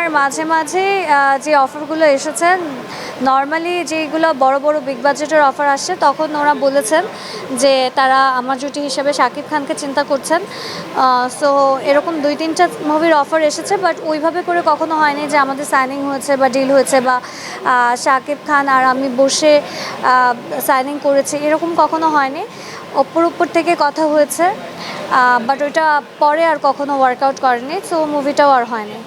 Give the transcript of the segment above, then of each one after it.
আমার মাঝে মাঝে যে অফারগুলো এসেছে নর্মালি যেগুলো বড় বড় বিগ বাজেটের অফার আসছে, তখন ওরা বলেছেন যে তারা আমার জুটি হিসেবে শাকিব খানকে চিন্তা করছেন। সো এরকম দুই তিনটা মুভির অফার এসেছে বাট ওইভাবে করে কখনো হয়নি যে আমাদের সাইনিং হয়েছে বা ডিল হয়েছে বা শাকিব খান আর আমি বসে সাইনিং করেছি, এরকম কখনো হয়নি। ওপর উপর থেকে কথা হয়েছে বাট ওইটা পরে আর কখনো ওয়ার্কআউট করেনি সো মুভিটাও আর হয়নি।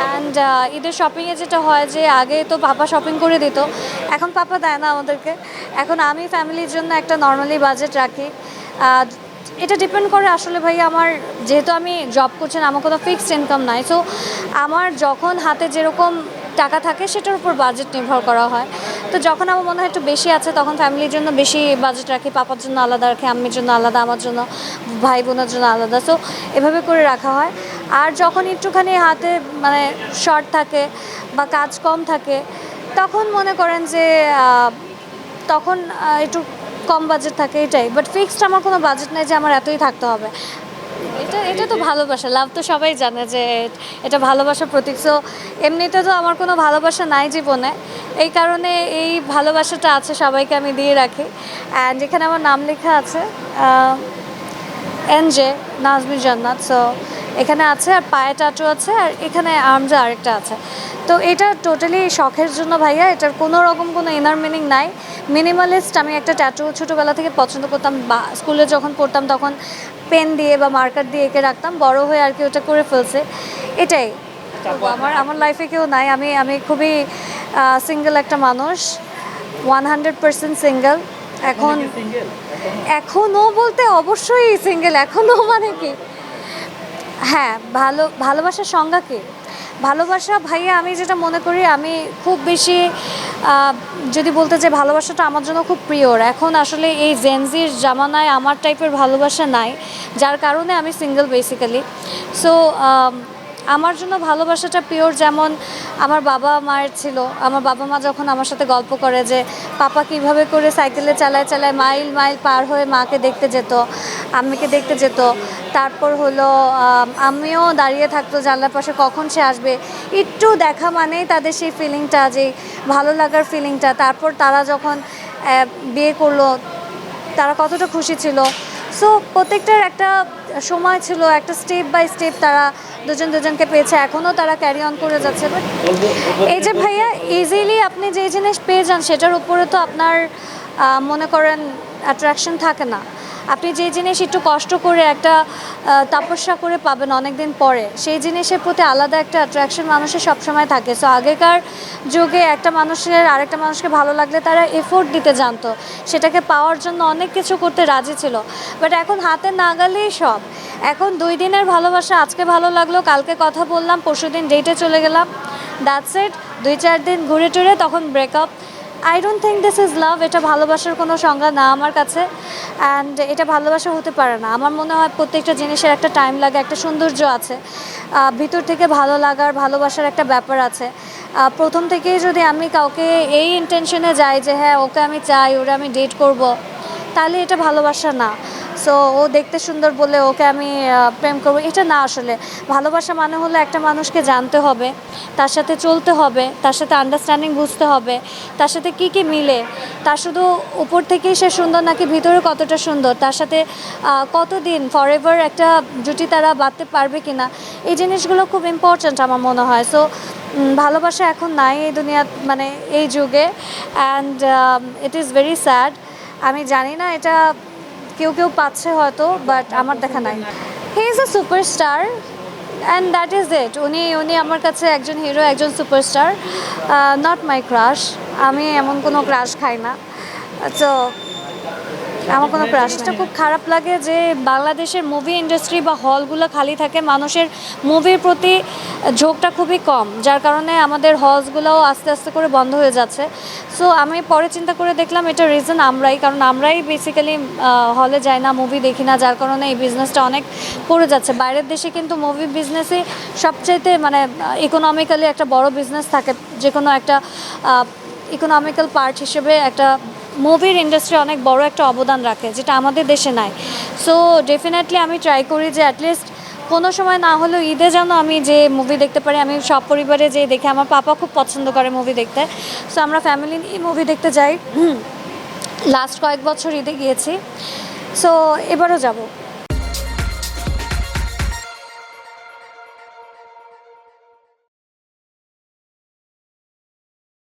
অ্যান্ড ঈদের শপিংয়ে যেটা হয় যে আগে তো পাপা শপিং করে দিত, এখন পাপা দেয় না আমাদেরকে। এখন আমি ফ্যামিলির জন্য একটা নর্মালি বাজেট রাখি। এটা ডিপেন্ড করে আসলে ভাই আমার, যেহেতু আমি জব করছেন আমার কোনো ফিক্সড ইনকাম নাই। সো আমার যখন হাতে যেরকম টাকা থাকে, সেটার উপর বাজেট নির্ভর করা হয়। তো যখন আমার মনে হয় একটু বেশি আছে, তখন ফ্যামিলির জন্য বেশি বাজেট রাখি। পাপার জন্য আলাদা রাখি, আম্মির জন্য আলাদা, আমার জন্য ভাই বোনের জন্য আলাদা। সো এভাবে করে রাখা হয়। আর যখন একটুখানি হাতে মানে শর্ট থাকে বা কাজ কম থাকে, তখন মনে করেন যে তখন একটু কম বাজেট থাকে এটাই। বাট ফিক্সড আমার কোনো বাজেট নেই যে আমার এতই থাকতে হবে। এটা এটা তো ভালোবাসা। লাভ তো সবাই জানে যে, এটা ভালোবাসার প্রতীক। সো এমনিতে তো আমার কোনো ভালোবাসা নাই জীবনে। এই কারণে এই ভালোবাসাটা আছে, সবাইকে আমি দিয়ে রাখি। অ্যান্ড এখানে আমার নাম লেখা আছে এনজে নাজমি জান্নাত সো এখানে আছে আর পায়ে টাটু আছে আর এখানে আর্মসে আরেকটা আছে। তো এটা টোটালি শখের জন্য ভাইয়া এটার কোনো রকম কোনো ইনার মিনিং নাই। মিনিমালিস্ট আমি একটা ট্যাটু ছোটোবেলা থেকে পছন্দ করতাম বা স্কুলে যখন পড়তাম তখন পেন দিয়ে বা মার্কার দিয়ে এঁকে রাখতাম বড় হয়ে আর কি ওটা করে ফেলছে। এটাই। আমার আমার লাইফে কেউ নাই আমি আমি খুবই সিঙ্গেল একটা মানুষ ওয়ান হান্ড্রেড পার্সেন্ট সিঙ্গেল এখন এখনও বলতে অবশ্যই সিঙ্গেল এখনও মানে কি? হ্যাঁ ভালো, ভালোবাসার সংজ্ঞা কি? ভালোবাসা ভাইয়া, আমি যেটা মনে করি, আমি খুব বেশি যদি বলতে যে ভালোবাসাটা আমার জন্য খুব প্রিয়র এখন আসলে এই জেনজির জামানায় আমার টাইপের ভালোবাসা নাই, যার কারণে আমি সিঙ্গেল বেসিক্যালি সো আমার জন্য ভালোবাসাটা পিওর যেমন আমার বাবা মায়ের ছিল। আমার বাবা মা যখন আমার সাথে গল্প করে যে, পাপা কীভাবে করে সাইকেলে চালায় চালায় মাইল মাইল পার হয়ে মাকে দেখতে যেত, আম্মিকে দেখতে যেত। তারপর হলো আমিও দাঁড়িয়ে থাকতো জানলার পাশে, কখন সে আসবে? একটু দেখা মানেই তাদের সেই ফিলিংটা যে, ভালো লাগার ফিলিংটা তারপর তারা যখন বিয়ে করল, তারা কতটা খুশি ছিল। সো প্রত্যেকটার একটা সময় ছিল, একটা স্টেপ বাই স্টেপ তারা দুজন দুজনকে পেয়েছে এখনও তারা ক্যারি অন করে যাচ্ছে। বাট এই যে ভাইয়া ইজিলি আপনি যে জিনিস পেয়ে যান, সেটার উপরে তো আপনার মনে করেন অ্যাট্রাকশন থাকে না। আপনি যে জিনিস একটু কষ্ট করে একটা তপস্যা করে পাবেন অনেক দিন পরে, সেই জিনিসের প্রতি আলাদা একটা অ্যাট্রাকশন মানুষের সবসময় থাকে। সো আগেকার যুগে একটা মানুষের, আরেকটা মানুষকে ভালো লাগলে তারা এফোর্ট দিতে জানতো। সেটাকে পাওয়ার জন্য অনেক কিছু করতে রাজি ছিল। বাট এখন হাতে না নাগালেই সব। এখন দুই দিনের ভালোবাসা, আজকে ভালো লাগল, কালকে কথা বললাম পরশুদিন ডেটে চলে গেলাম। দ্যাটস ইট দুই চার দিন ঘুরে টুরে তখন breakup I don't think this is love এটা ভালোবাসার কোনো সংজ্ঞা না আমার কাছে। অ্যান্ড এটা ভালোবাসা হতে পারে না। আমার মনে হয় প্রত্যেকটা জিনিসের একটা টাইম লাগে, একটা সৌন্দর্য আছে। ভিতর থেকে ভালো লাগার, ভালোবাসার একটা ব্যাপার আছে। প্রথম থেকেই যদি আমি কাউকে এই ইন্টেনশনে যাই যে হ্যাঁ ওকে আমি চাই, ওরা আমি ডেট করব, তাহলে এটা ভালোবাসা না। সো ও দেখতে সুন্দর বলে ওকে আমি প্রেম করব। এটা না আসলে। ভালোবাসা মানে হলো একটা মানুষকে জানতে হবে, তার সাথে চলতে হবে, তার সাথে আন্ডারস্ট্যান্ডিং বুঝতে হবে, তার সাথে কি কি মিলে। তার শুধু উপর থেকেই সে সুন্দর নাকি ভিতরে কতটা সুন্দর? তার সাথে কতদিন ফরএভার একটা জুটি তারা বাঁধতে পারবে কিনা? এই জিনিসগুলো খুব ইম্পর্ট্যান্ট আমার মনে হয়। সো ভালোবাসা এখন নাই এই দুনিয়া মানে এই যুগে। And it is very sad আমি জানি না এটা কেউ কেউ পাচ্ছে হয়তো বাট আমার দেখা নাই। He is a superstar and that is it উনি উনি আমার কাছে একজন হিরো একজন সুপারস্টার নট মাই ক্রাশ আমি এমন কোনো ক্রাশ খাই না। তো আমার কোনো ক্রাশটা খুব খারাপ লাগে যে বাংলাদেশের মুভি ইন্ডাস্ট্রি বা হলগুলো খালি থাকে, মানুষের মুভির প্রতি ঝোঁকটা খুবই কম, যার কারণে আমাদের হলসগুলোও আস্তে আস্তে করে বন্ধ হয়ে যাচ্ছে। সো আমি পরে চিন্তা করে দেখলাম এটা রিজন আমরাই, কারণ আমরাই বেসিক্যালি হলে যাই না মুভি দেখি না, যার কারণে এই বিজনেসটা অনেক পড়ে যাচ্ছে। বাইরের দেশে কিন্তু মুভি বিজনেসে সবচাইতে মানে ইকোনমিক্যালি একটা বড় বিজনেস থাকে যে কোনো একটা ইকোনমিক্যাল পার্ট হিসেবে একটা মুভির ইন্ডাস্ট্রি অনেক বড় একটা অবদান রাখে, যেটা আমাদের দেশে নাই। সো ডেফিনেটলি আমি ট্রাই করি যে অ্যাটলিস্ট কোনো সময় না হলেও ঈদে যেন আমি যে মুভি দেখতে পারি, আমি সব পরিবারে যে দেখে। আমার পাপা খুব পছন্দ করে মুভি দেখতে। সো আমরা ফ্যামিলি নিয়ে মুভি দেখতে যাই। লাস্ট কয়েক বছর ঈদে গিয়েছি। সো এবারও যাব।